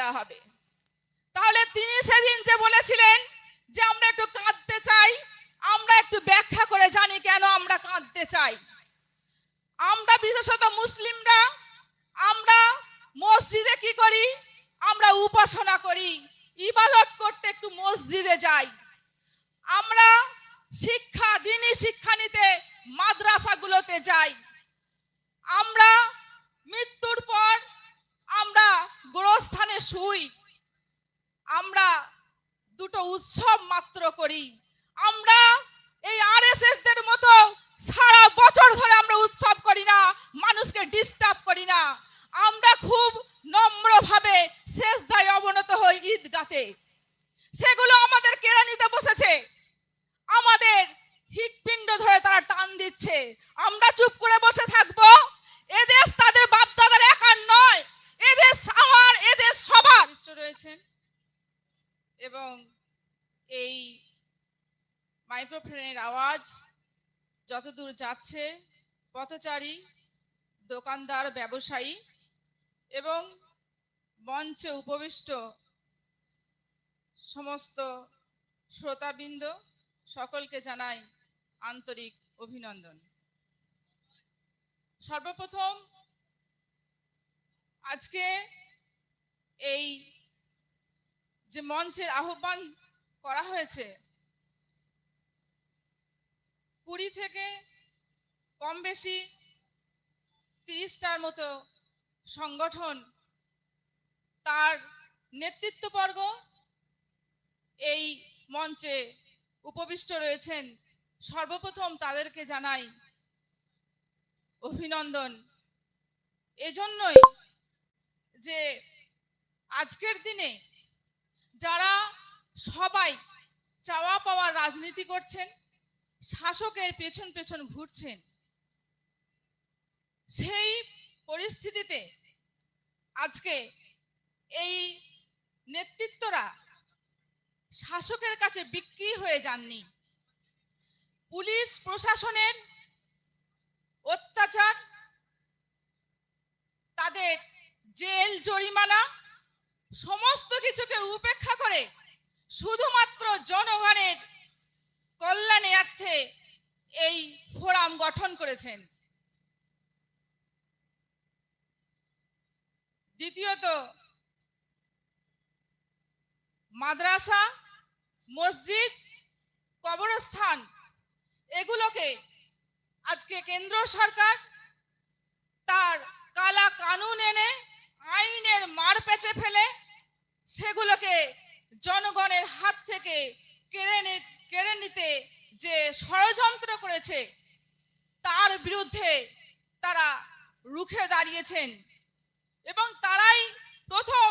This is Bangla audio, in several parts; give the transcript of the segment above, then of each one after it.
দেওয়া হবে। তাহলে তিনি সেদিন যে বলেছিলেন যে আমরা একটু কাঁদতে চাই, আমরা একটু ব্যাখ্যা করে জানি কেন আমরা কাঁদতে চাই। আমরা বিশেষত মুসলিমরা, আমরা মসজিদে কি করি? আমরা উপাসনা করি। ইবাদত করতে একটু মসজিদে যাই। আমরা শিক্ষা দিনই শিক্ষা নিতে মাদ্রাসাগুলোতে যাই। আমরা শুই। আমরা দুটো উৎসব মাত্র করি। আমরা এই আরএসএস দের মতো সারা বছর ধরে আমরা উৎসব করি না, মানুষকে ডিস্টার্ব করি না। আমরা খুব নম্রভাবে শেষ দায় অবনত হই ঈদগাতে। সেগুলো আমাদের কেড়ে নিতে বসেছে। আমাদের হৃৎপিণ্ড ধরে তারা টান দিচ্ছে। আমরা চুপ করে বসে থাকব। এদেশ তাদের বাপদাদার একার নয়। এদেশ আমার সবার রয়েছেন এবং এই মাইক্রোফোনের আওয়াজ যতদূর যাচ্ছে, পথচারী, দোকানদার, ব্যবসায়ী এবং মঞ্চে উপবিষ্ট সমস্ত শ্রোতাবৃন্দ, সকলকে জানাই আন্তরিক অভিনন্দন। সর্বপ্রথম আজকে এই যে মঞ্চের আহ্বান করা হয়েছে, কুড়ি থেকে কম বেশি তিরিশটার মতো সংগঠন তার নেতৃত্ববর্গ এই মঞ্চে উপবিষ্ট রয়েছেন। সর্বপ্রথম তাদেরকে জানাই অভিনন্দন। এজন্যই যে আজকের দিনে যারা সবাই চাওয়া পাওয়ার রাজনীতি করছেন, শাসকের পেছন পেছন ঘুরছেন, সেই পরিস্থিতিতে আজকে এই নেতৃত্বরা শাসকের কাছে বিক্রি হয়ে যাননি। পুলিশ প্রশাসনের অত্যাচার, তাদের জেল জরিমানা সমস্ত কিছুকে উপেক্ষা করে শুধুমাত্র জনগণের কল্যাণার্থে এই ফোরাম গঠন করেছেন। দ্বিতীয়ত, মাদ্রাসা, মসজিদ, কবরস্থান, এগুলোকে আজকে কেন্দ্র সরকার তার কালা কানুন এনে আইনের মার পেঁচে ফেলে সেগুলোকে জনগণের হাত থেকে কেড়ে কেড়ে নিতে যে ষড়যন্ত্র করেছে, তার বিরুদ্ধে তারা রুখে দাঁড়িয়েছেন এবং তারাই প্রথম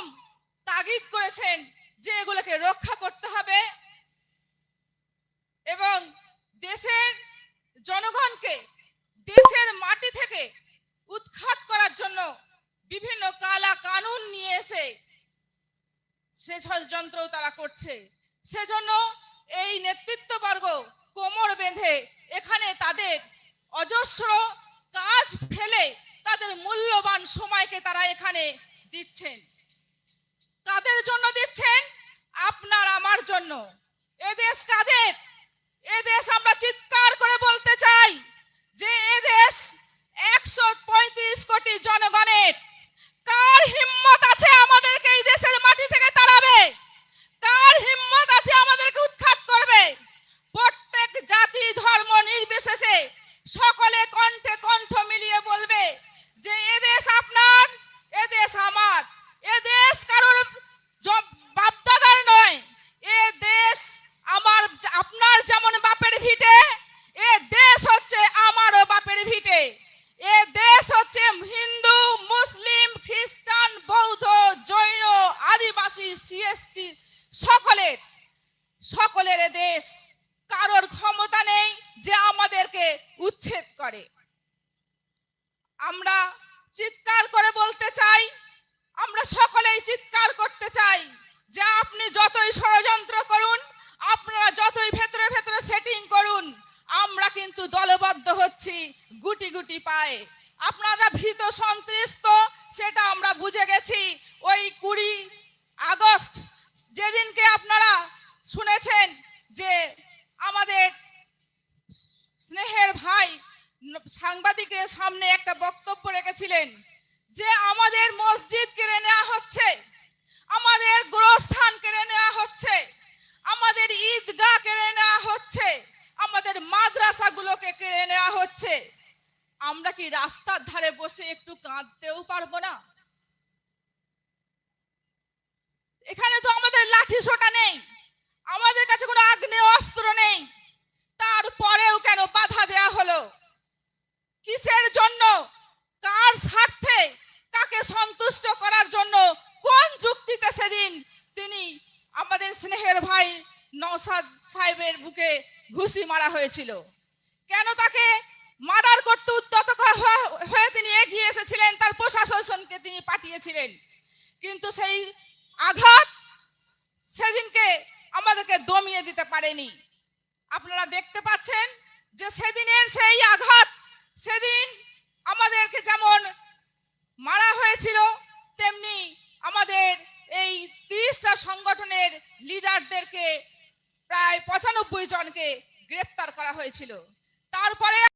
তাগিদ করেছেন যে এগুলোকে রক্ষা করতে হবে এবং দেশের জনগণকে দেশের মাটি থেকে উৎখাত করার জন্য বিভিন্ন কালা কানুন নিয়ে এসে সে ষড়যন্ত্র তারা করছে। সেজন্য এই নেতৃত্ববর্গ কোমর বেঁধে এখানে তাদের অজস্র কাজ ফেলে তাদের মূল্যবান সময়কে তারা এখানে দিচ্ছেন। কাদের জন্য দিচ্ছেন? আপনার আমার জন্য। এদেশ কাদের? এদেশ আমরা চিৎকার করে বলতে চাই যে এদেশ একশো পঁয়ত্রিশ কোটি জনগণের কার হিম্মত আছে আমাদেরকে এই দেশের মাটি থেকে তাড়াবে? কার হিম্মত আছে আমাদেরকে উৎখাত করবে? প্রত্যেক জাতি, ধর্ম নির্বিশেষে সকলে কণ্ঠে কণ্ঠ মিলিয়ে বলবে যে এদেশ আপনার এদেশ আমার। এদেশ কারোর বাপদাদার নয়। এ দেশ আমার, আপনার যেমন বাপের ভিটে সকলের সকলের দেশ কারোর ক্ষমতা নেই যে আমাদেরকে উচ্ছেদ করে। আমরা চিৎকার করে বলতে চাই, আমরা সকলেই চিৎকার করতে চাই যে আপনি যতই ষড়যন্ত্র করুন, আপনারা যতই ভেতরে ভেতরে সেটিং করুন, আমরা কিন্তু দলবদ্ধ হচ্ছি গুটি গুটি পায়ে। আপনারা ভীত সন্ত্রস্ত, সেটা আমরা বুঝে গেছি। ওই কুড়ি আগস্ট যেদিনকে আপনারা শুনেছেন যে আমাদের স্নেহের ভাই সাংবাদিকের সামনে একটা বক্তব্য রেখেছিলেন যে আমাদের মসজিদ কেড়ে নেওয়া হচ্ছে, আমাদের গোরস্থান কেড়ে নেওয়া হচ্ছে, আমাদের ঈদগাহ কেড়ে নেওয়া হচ্ছে, আমাদের মাদ্রাসাগুলোকে কেড়ে নেওয়া হচ্ছে। আমরা কি রাস্তার ধারে বসে একটু কাঁদতেও পারব না? এখানে তো আমাদের লাঠি সোটা নেই। আমাদের কাছে কোনো আগ্নেয় অস্ত্র নেই। তারপরেও কেন বাধা দেয়া হলো? কিসের জন্য? কার স্বার্থে? কাকে সন্তুষ্ট করার জন্য? কোন যুক্তিতে সেদিন তিনি আমাদের স্নেহের ভাই নওসাদ সাহেবের বুকে ঘুষি মারা হয়েছিল? কেন তাকে মার্ডার করতে উদ্যত হয়ে- হয়ে তিনি এগিয়ে এসেছিলেন? তার প্রশাসনকে তিনি পাঠিয়েছিলেন। কিন্তু সেই আঘাত সেদিনকে আমাদেরকে দমিয়ে দিতে পারেনি। আপনারা দেখতে পাচ্ছেন যে সেদিনের সেই আঘাত, সেদিন আমাদেরকে যেমন মারা হয়েছিল, তেমনি আমাদের এই তিরিশটা সংগঠনের লিডারদেরকে প্রায় পঁচানব্বই জনকে গ্রেপ্তার করা হয়েছিল। তারপরে